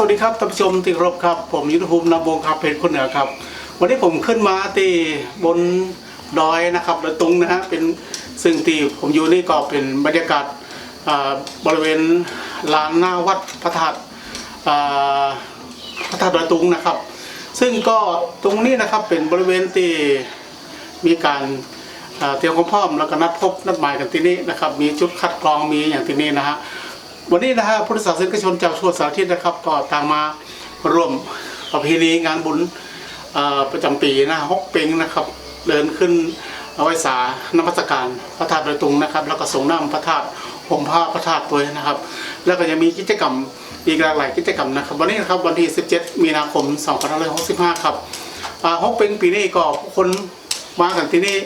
สวัสดีครับท่านผู้ชมที่เคารพครับ ผมยุทธภูมินำวงครับเพชรคนเหนือครับ วันนี้ผมขึ้นมาที่บนดอยนะครับดอยตุงนะฮะเป็นซึ่งที่ผมอยู่นี่ก็เป็นบรรยากาศบริเวณลานหน้าวัดพระธาตุพระธาตุดอยตุงนะครับ ซึ่งก็ตรงนี้นะครับเป็นบริเวณที่มีการเตรียมความพร้อมแล้วก็นัดพบนัดหมายกันที่นี่นะครับ มีจุดคัดกรองมีอย่างที่นี่นะฮะ วันนี้นะฮะพุทธศาสนิกชนจากทั่วสารทิศนะครับ ก็ต่างมาร่วมประเพณีงานบุญประจำปีนะฮกเปงนะครับ เดินขึ้นเอาไว้สานมัสการพระธาตุโดอยตุงนะครับ แล้วก็ส่งน้ำพระธาตุห่มผ้าพระธาตุตัวยนะครับ แล้วก็ยังมีกิจกรรมอีกหลากหลายกิจกรรมนะครับ วันนี้นะครับวันที่ 17 มีนาคม 2565 ครับฮกเปงปีนี้ก็คนมากันที่นี่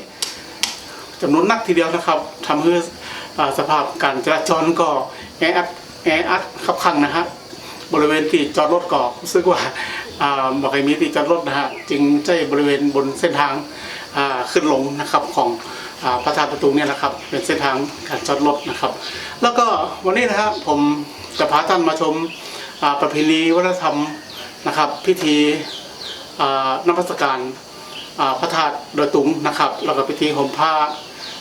จำนวนนักทีเดียวนะครับทำให้อ่าสภาพการจราจรก็ แออัดแออัดขับขันนะฮะบริเวณที่จอดรถก็รู้สึกว่าอ่าบอกให้มีที่จอดรถนะฮะจึงใช้บริเวณบนเส้นทางขึ้นลงนะครับของอพระธาตุประตูเนี่ยนะครับเป็นเส้นทางการจอดรถนะครับ แล้วก็วันนี้นะฮะผมจะพาท่านมาชมประเพณีวัฒนธรรมนะครับ พิธีอ่านมัสการพระธาตุโดยตุงนะครับ แล้วก็พิธีห่มผ้า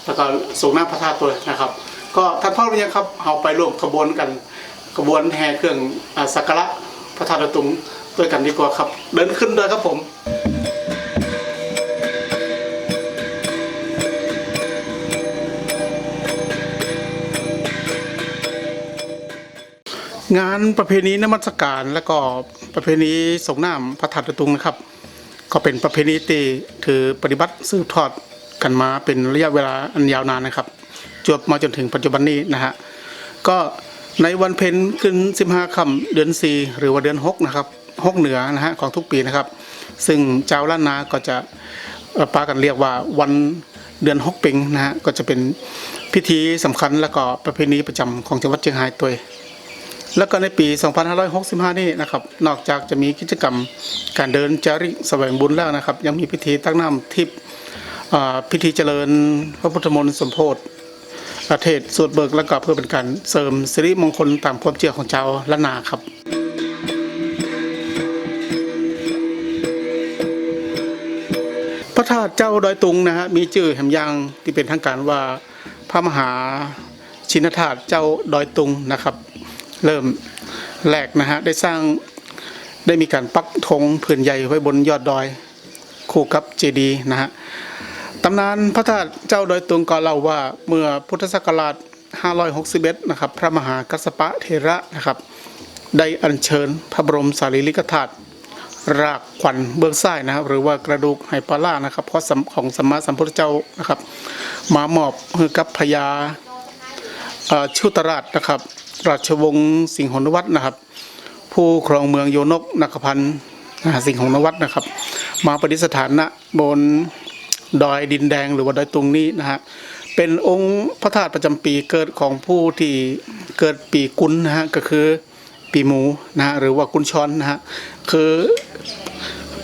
แล้วก็ส่งหน้ำพระธาตุตัวนะครับ ก็ท่านพ่อเรียครับเอาไปร่วมขบวนกันขบวนแห่เครื่องสักการะพระธาตุตุงด้วยกันดีกว่าครับ เดินขึ้นเลยครับผมงานประเพณีนมัสการและก็ประเพณีส่งน้ำพระธาตุตุงนะครับ ก็เป็นประเพณีที่ถือปฏิบัติสืบทอดกันมาเป็นระยะเวลาอันยาวนานนะครับ จวบมาจนถึงปัจจุบันนี้นะฮะก็ในวันเพ็ญขึ้น 15ค่ำเดือน 4 หรือว่าเดือน 6 นะครับหกเหนือนะฮะของทุกปีนะครับ ซึ่งเจ้าล้านนาก็จะปากันเรียกว่าวันเดือน6เป็งนะฮะก็จะเป็นพิธีสำคัญและก็ประเพณีประจำของจังหวัดเชียงรายตัวเองแล้วก็ในปี 2565 นี่นะครับนอกจากจะมีกิจกรรมการเดินจาริกแสวงบุญแล้วนะครับ ยังมีพิธีตั้งน้ำทิพย์พิธีเจริญพระพุทธมนต์สมโพธิ ประเทศสวดเบิกแล้วก็เพื่อเป็นการเสริมสิริมงคลตามความเชื่อของชาวล้านนาครับพระธาตุเจ้าดอยตุงนะฮะมีชื่อแห่งยางที่เป็นทางการว่าพระมหาชินธาตุเจ้าดอยตุงนะครับ เริ่มแรกนะฮะได้สร้างได้มีการปักธงผืนใหญ่ไว้บนยอดดอย คู่กับเจดีย์นะฮะ ตำนานพระธาตุเจ้าดอยตุงก็เล่าว่าเมื่อพุทธศักราช 561 นะครับ พระมหากัสปะเทระนะครับ ได้อัญเชิญพระบรมสารีริกธาตุรากขวัญเบื้องซ้ายนะครับ หรือว่ากระดูกไหปลาล่านะครับเพราะสำของสมมาสัมพุทธเจ้านะครับ มามอบให้กับพญาชุตราชนะครับ ราชวงศ์สิงห์นวัตนะครับ ผู้ครองเมืองโยนกนักพันธ์สิงห์หนวัตนะครับ มาประดิษฐานณบน ดอยดินแดงหรือว่าดอยตุงนี้นะฮะเป็นองค์พระธาตุประจำปีเกิดของผู้ที่เกิดปีกุลนะฮะก็คือปีหมูนะฮะหรือว่ากุลชอนนะฮะคือ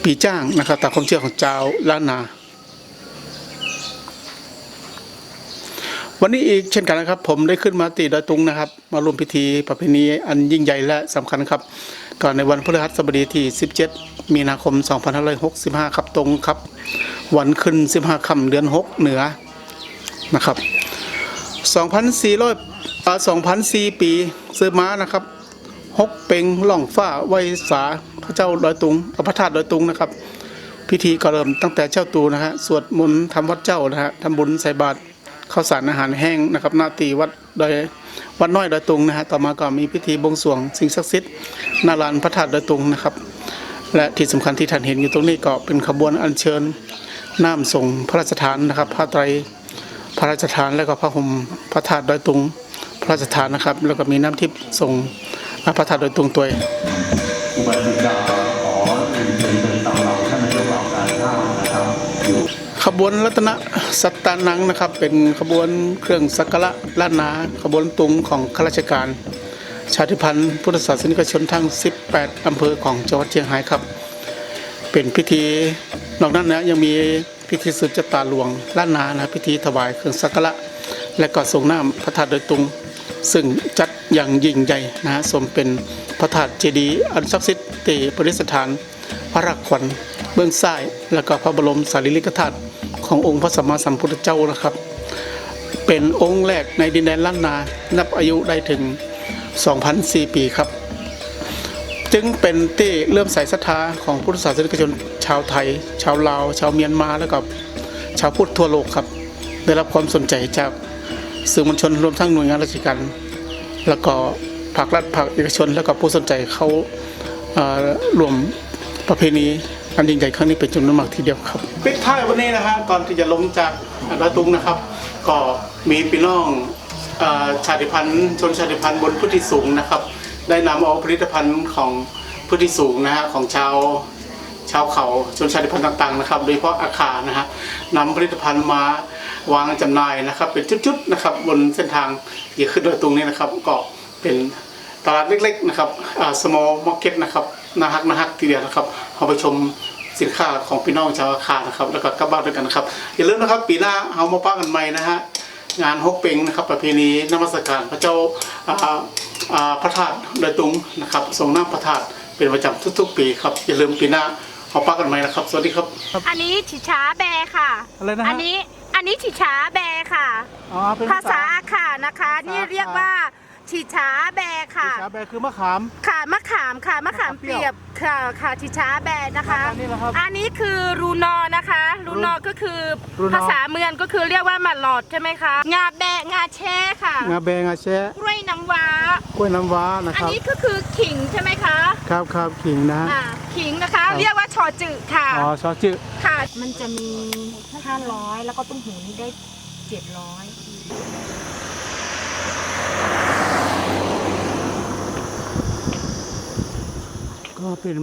ปีจ้างนะครับตามความเชื่อของเจ้าล้านนาวันนี้อีกเช่นกันนะครับ ผมได้ขึ้นมาตีดอยตุงนะครับ มาร่วมพิธีประเพณีอันยิ่งใหญ่และสำคัญครับ ก่อนในวันพฤหัสบดีที่ 17 มีนาคม 2565 ครับตรงครับ วันขึ้น 15 ค่ำเดือน 6 เหนือนะครับ2,400อ่า2,004 ปีซื้อม้านะครับฮกเป็งล่องฟ้าไวสาพระเจ้าดอยตุงอาพระธาตุดอยตุงนะครับ พิธีก็เริ่มตั้งแต่เจ้าตูนะฮะสวดมนต์ทำวัดเจ้านะฮะทำบุญใส่บาตร ข้าวสารอาหารแห้งนะครับหน้าตีวัดโดยวัดน้อยดอยตุงนะฮะต่อมาก็มีพิธีบวงสรวงสิ่งศักดิ์สิทธิ์นาลานพระธาตุดอยตุงนะครับ และที่สำคัญที่ท่านเห็นอยู่ตรงนี้ก็เป็นขบวนอัญเชิญน้ำส่งพระราชทานนะครับผ้าไตรพระราชทานแล้วก็พระห่มพระธาตุดอยตุงพระราชทานนะครับ แล้วก็มีน้ำทิพย์ส่งพระธาตุดอยตุงตัวเองอุบัติการขอเรียนตามเราท่านนายกเหล่าการข้านะครับอยู่ ขบวนรัตนสัตตานังนะครับ เป็นขบวนเครื่องสักการะล้านนา ขบวนตุงของข้าราชการ ชาติพันธุ์พุทธศาสนิกชนทั้ง 18 อำเภอของจังหวัดเชียงรายครับ เป็นพิธีนอกนั้นนะยังมีพิธีสืบชะตาหลวงล้านนานะพิธีถวายเครื่องสักการะและก็ส่งน้ำพระธาตุโดยตุง ซึ่งจัดอย่างยิ่งใหญ่นะฮะสมเป็นพระธาตุเจดีย์อันศักดิ์สิทธิ์ตีประดิษฐาน พระรักขวัญ เบื้องซ้าย แล้วก็พระบรมสารีริกธาตุขององค์พระสัมมาสัมพุทธเจ้านะครับ เป็นองค์แรกในดินแดนล้านนา นับอายุได้ถึง 2,004 ปีครับ จึงเป็นที่เริ่มใส่ศรัทธาของพุทธศาสนิกชนชาวไทย ชาวลาว ชาวเมียนมาแล้วก็ชาวพุทธทั่วโลกครับ ได้รับความสนใจจากสื่อมวลชนรวมทั้งหน่วยงานราชการแล้วก็ภาครัฐภาคเอกชน แล้วก็ผู้สนใจเขาเอ่อรวมประเพณี อันยิ่งใหญ่ครั้งนี้เป็นจำนวนมากทีเดียวครับ ปิดท้ายวันนี้นะฮะก่อนที่จะลงจากดอยตุงนะครับ ก็มีพี่น้องอชาติพันธุ์ชนชาติพันธุ์บนพื้นที่สูงนะครับ ได้นำเอาผลิตภัณฑ์ของพื้นที่สูงนะฮะของชาวชาวเขาชนชาติพันธุ์ต่างๆนะครับ โดยเฉพาะอาคานะฮะนำผลิตภัณฑ์มาวางจำหน่ายนะครับ เป็นจุดๆนะครับบนเส้นทางที่ขึ้นดอยตุงนี้นะครับ ก็เป็นตลาดเล็กๆนะครับ small market นะครับ นาฮักนาฮักทีเดียวนะครับเอาไปชมสินค้าของพี่น้องชาวอาคานะครับ แล้วก็กลับบ้านด้วยกันนะครับ อย่าลืมนะครับ ปีหน้าเอามาป้ากันใหม่นะฮะงานฮกเป็งนะครับ ประเพณีนมัสการพระเจ้าอ่าอ่าพระธาตุดอยตุงนะครับทรงน้ำพระธาตุเป็นประจำทุกๆ ปีครับ อย่าลืมปีหน้าเอาป้ากันใหม่นะครับ สวัสดีครับ อันนี้ฉิช้าแบค่ะอะไรนะฮะอันนี้อันนี้ฉิช้าแบค่ะอ๋อเป็นภาษาค่ะนะคะ นี่เรียกว่า ฉิช้าแบค่ะ ชาแบคือมะขาม ค่ะมะขามค่ะมะขามมะขามเปเปีรี้ยยวบค่ะค่ะฉิช้าแบนะคะอันนี้เหรอครับอันนี้คือรูนอนะคะรูนอก็คือรูนอ ภาษาเมืองก็คือเรียกว่าหมัดหลอดใช่ไหมคะงาแบะงาแช่ค่ะงาแบงาแชะกล้วยน้ำว้า กล้วยน้ำว้านะอัคนรับ นี้ก็คือขิงใช่ไหมคะครับครับขิงนะ อ่าขิงนะคะ ครับ เรียกว่าชอจืดค่ะอ๋อซอจื้อค่ะ มันจะมี 500 แล้วก็ตุ้มหูนี่ได้ 700 ก็เป็น